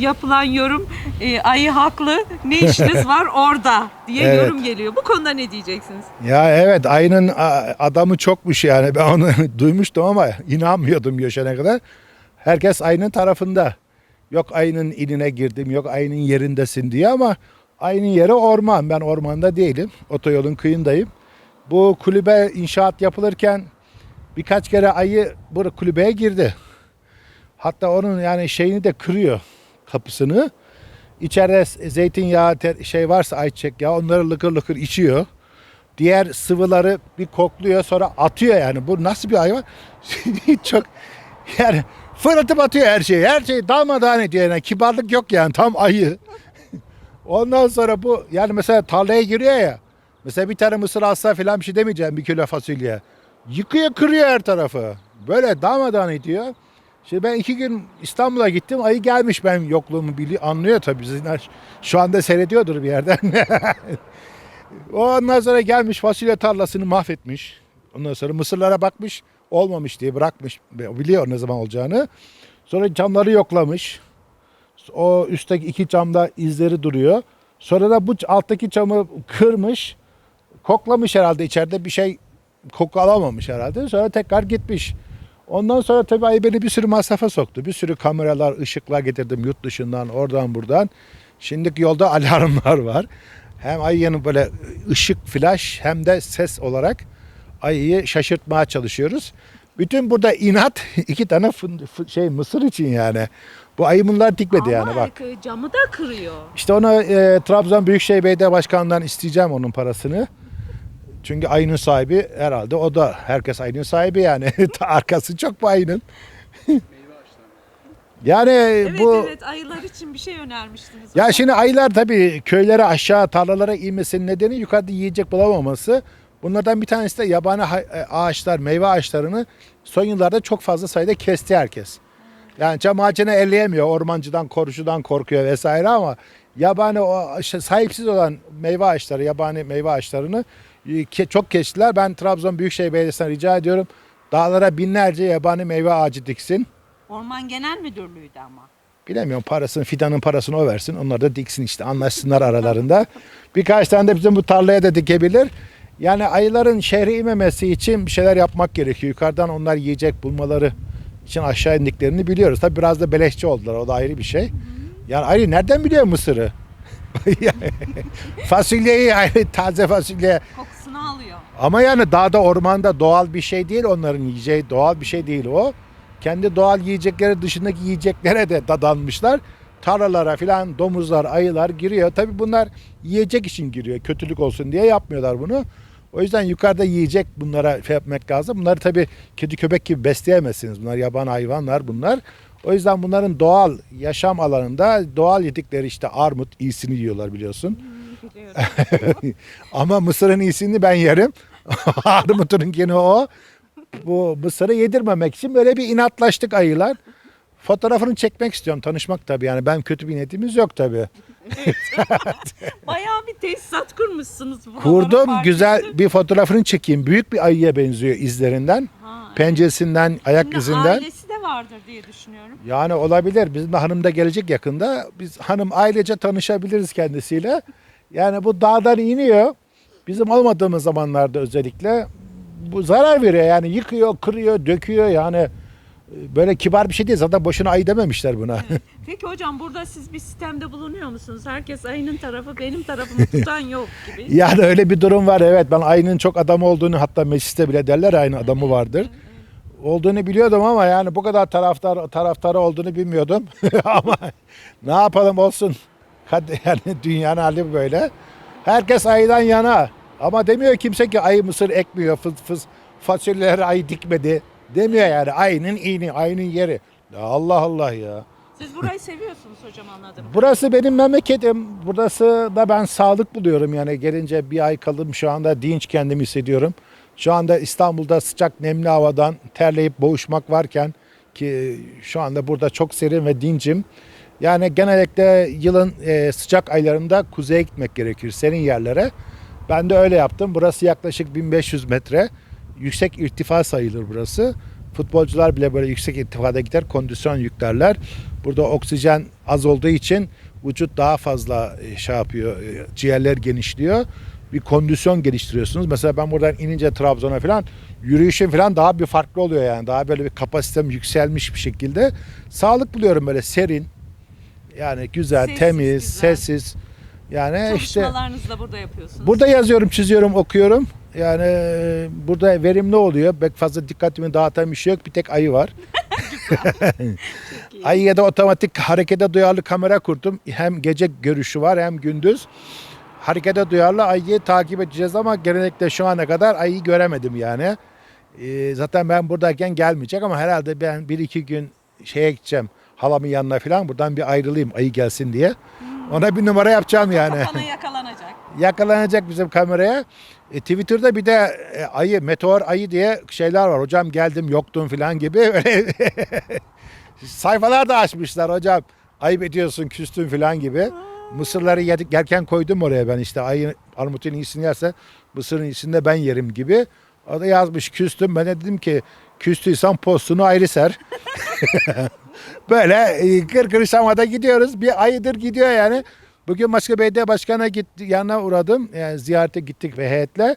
Yapılan yorum e, ayı haklı ne işiniz var orada diye Evet. yorum geliyor. Bu konuda ne diyeceksiniz? Ya evet ayının a- adamı çokmuş yani ben onu duymuştum ama inanmıyordum yaşana kadar. Herkes ayının tarafında. Yok ayının inine girdim yok ayının yerindesin diye ama ayının yeri orman. Ben ormanda değilim. Otoyolun kıyındayım. Bu kulübe inşaat yapılırken birkaç kere ayı bu kulübeye girdi. Hatta onun yani şeyini de kırıyor kapısını. İçeride zeytinyağı şey varsa ayçiçek yağı onları lıkır lıkır içiyor. Diğer sıvıları bir kokluyor sonra atıyor yani. Bu nasıl bir hayvan? Çok yani fırlatıp atıyor her şeyi. Her şeyi darmadağın ediyor yani. Kibarlık yok yani tam ayı. Ondan sonra bu yani mesela tarlaya giriyor ya. Mesela bir tane mısır alsa falan bir şey demeyeceğim bir kilo fasulye. Yıkıyor kırıyor her tarafı. Böyle darmadağın ediyor. Şimdi ben iki gün İstanbul'a gittim. Ayı gelmiş benim yokluğumu bili anlıyor tabii. Bizimler Şu anda seyrediyordur bir yerden. o ondan sonra gelmiş fasulye tarlasını mahvetmiş. Ondan sonra mısırlara bakmış. Olmamış diye bırakmış. Biliyor ne zaman olacağını. Sonra camları yoklamış. O üstteki iki camda izleri duruyor. Sonra da bu alttaki camı kırmış. Koklamış herhalde içeride bir şey koku alamamış herhalde. Sonra tekrar gitmiş. Ondan sonra tabii beni bir sürü masrafa soktu. Bir sürü kameralar, ışıklar getirdim yurt dışından, oradan buradan. Şimdiki yolda alarmlar var. Hem ayının böyle ışık, flash hem de ses olarak ayıyı şaşırtmaya çalışıyoruz. Bütün burada inat iki tane fın- fı- şey mısır için yani. Bu ayı bunlar dikmedi yani Ama bak. e, camı da kırıyor. İşte onu e, Trabzon Büyükşehir Belediye Başkanı'ndan isteyeceğim onun parasını. Çünkü ayının sahibi herhalde o da herkes ayının sahibi yani. Arkası çok bu ayının. yani Evet bu evet ayılar için bir şey önermiştiniz. ya hocam. şimdi ayılar tabii köylere aşağı tarlalara inmesinin nedeni yukarıda yiyecek bulamaması. Bunlardan bir tanesi de yabani e, ağaçlar, meyve ağaçlarını son yıllarda çok fazla sayıda kesti herkes. Yani çam ağacını elleyemiyor, ormancıdan, korucudan korkuyor vesaire ama yabani o işte sahipsiz olan meyve ağaçları, yabani meyve ağaçlarını e, çok kestiler. Ben Trabzon Büyükşehir Belediyesi'ne rica ediyorum. Dağlara binlerce yabani meyve ağacı diksin. Orman Genel Müdürlüğü'ydü ama. Bilemiyorum parasını, fidanın parasını o versin. Onlar da diksin işte anlaşsınlar aralarında. Birkaç tane de bizim bu tarlaya da dikebilir. Yani ayıların şehre inmemesi için bir şeyler yapmak gerekiyor. Yukarıdan onlar yiyecek bulmaları için aşağı indiklerini biliyoruz. Tabi biraz da beleşçi oldular. O da ayrı bir şey. Yani ayı nereden biliyor mısırı? Yani fasulyeyi ayrı taze fasulye. Kokusunu alıyor. Ama yani dağda ormanda doğal bir şey değil onların yiyeceği doğal bir şey değil o. Kendi doğal yiyecekleri dışındaki yiyeceklere de dadanmışlar. Tarlalara filan domuzlar, ayılar giriyor. Tabi bunlar yiyecek için giriyor. Kötülük olsun diye yapmıyorlar bunu. O yüzden yukarıda yiyecek bunlara şey yapmak lazım. Bunları tabi kedi köpek gibi besleyemezsiniz. Bunlar yaban hayvanlar bunlar. O yüzden bunların doğal yaşam alanında doğal yedikleri işte armut iyisini yiyorlar biliyorsun. Biliyorum. Ama mısırın iyisini ben yerim. Armut'un yine o. Bu mısırı yedirmemek için böyle bir inatlaştık ayılar. Fotoğrafını çekmek istiyorum. Tanışmak tabii yani. Ben kötü bir niyetimiz yok tabii. Bayağı bir tesisat kurmuşsunuz. buralara Kurdum fark güzel bir fotoğrafını çekeyim. Büyük bir ayıya benziyor izlerinden. Ha, evet. Penceresinden, ayak Şimdi izinden. Ailesi vardır diye düşünüyorum. Yani olabilir. Bizim de hanım da gelecek yakında. Biz hanım ailece tanışabiliriz kendisiyle. Yani bu dağdan iniyor. Bizim olmadığımız zamanlarda özellikle bu zarar veriyor. Yani yıkıyor, kırıyor, döküyor. Yani e, böyle kibar bir şey değil. Zaten boşuna ayı dememişler buna. Peki hocam burada siz bir sistemde bulunuyor musunuz? Herkes ayının tarafı benim tarafımı tutan yok gibi. yani öyle bir durum var. Evet ben ayının çok adamı olduğunu hatta mecliste bile derler ayının adamı vardır. Olduğunu biliyordum ama yani bu kadar taraftar taraftarı olduğunu bilmiyordum. ama ne yapalım olsun. Yani dünyanın hali böyle. Herkes ayıdan yana. Ama demiyor kimse ki ayı mısır ekmiyor. Fıs fıs fasulyeleri ayı dikmedi. Demiyor yani ayının iyini, ayının yeri. Ya Allah Allah ya. Siz burayı seviyorsunuz hocam anladım. Burası benim memleketim. Burası da ben sağlık buluyorum yani gelince bir ay kaldım şu anda dinç kendimi hissediyorum. Şu anda İstanbul'da sıcak nemli havadan terleyip boğuşmak varken ki şu anda burada çok serin ve dincim. Yani genellikle yılın e, sıcak aylarında kuzeye gitmek gerekir serin yerlere. Ben de öyle yaptım. Burası yaklaşık 1500 metre. Yüksek irtifa sayılır burası. Futbolcular bile böyle yüksek irtifada gider, kondisyon yüklerler. Burada oksijen az olduğu için vücut daha fazla e, şey yapıyor, e, ciğerler genişliyor. Bir kondisyon geliştiriyorsunuz. Mesela ben buradan inince Trabzon'a falan yürüyüşüm falan daha bir farklı oluyor yani. Daha böyle bir kapasitem yükselmiş bir şekilde. Sağlık buluyorum böyle serin. Yani güzel, Sessiz, temiz, güzel. sessiz. Yani işte da burada yapıyorsunuz. Burada yazıyorum, çiziyorum, okuyorum. Yani e, burada verimli oluyor. Pek fazla dikkatimi dağıtan bir şey yok. Bir tek ayı var. Ayıya da otomatik harekete duyarlı kamera kurdum. Hem gece görüşü var hem gündüz. Harekete duyarlı ayıyı takip edeceğiz ama genellikle şu ana kadar ayıyı göremedim yani. E, zaten ben buradayken gelmeyecek ama herhalde ben bir iki gün şeye gideceğim. Halamın yanına falan buradan bir ayrılayım ayı gelsin diye. Ona bir numara yapacağım yani Kafana yakalanacak. yakalanacak bizim kameraya. E, Twitter'da bir de e, ayı, meteor ayı diye şeyler var. Hocam geldim yoktum falan gibi öyle sayfalar da açmışlar hocam. Ayıp ediyorsun küstün falan gibi. Mısırları yedik yerken koydum oraya ben işte ayı armutun iyisini yerse mısırın iyisini de ben yerim gibi. O da yazmış küstüm. Ben de dedim ki küstüysen postunu ayrı ser. Böyle e, kır kır şamada gidiyoruz. Bir ayıdır gidiyor yani. Bugün başka belediye başkanına gitti, yanına uğradım. Yani ziyarete gittik ve heyetle.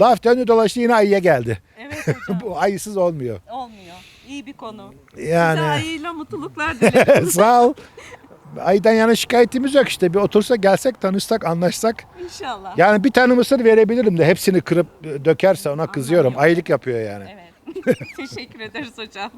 Laf döndü dolaştı yine ayıya geldi. Evet hocam. Bu ayısız olmuyor. Olmuyor. İyi bir konu. Size Yani ayıyla mutluluklar dilerim. sağ ol. Ayıdan yana şikayetimiz yok işte. Bir otursa gelsek tanışsak anlaşsak. İnşallah. Yani bir tane mısır verebilirim de hepsini kırıp dökerse ona kızıyorum. Ayılık yapıyor yani. Evet. Teşekkür ederiz hocam.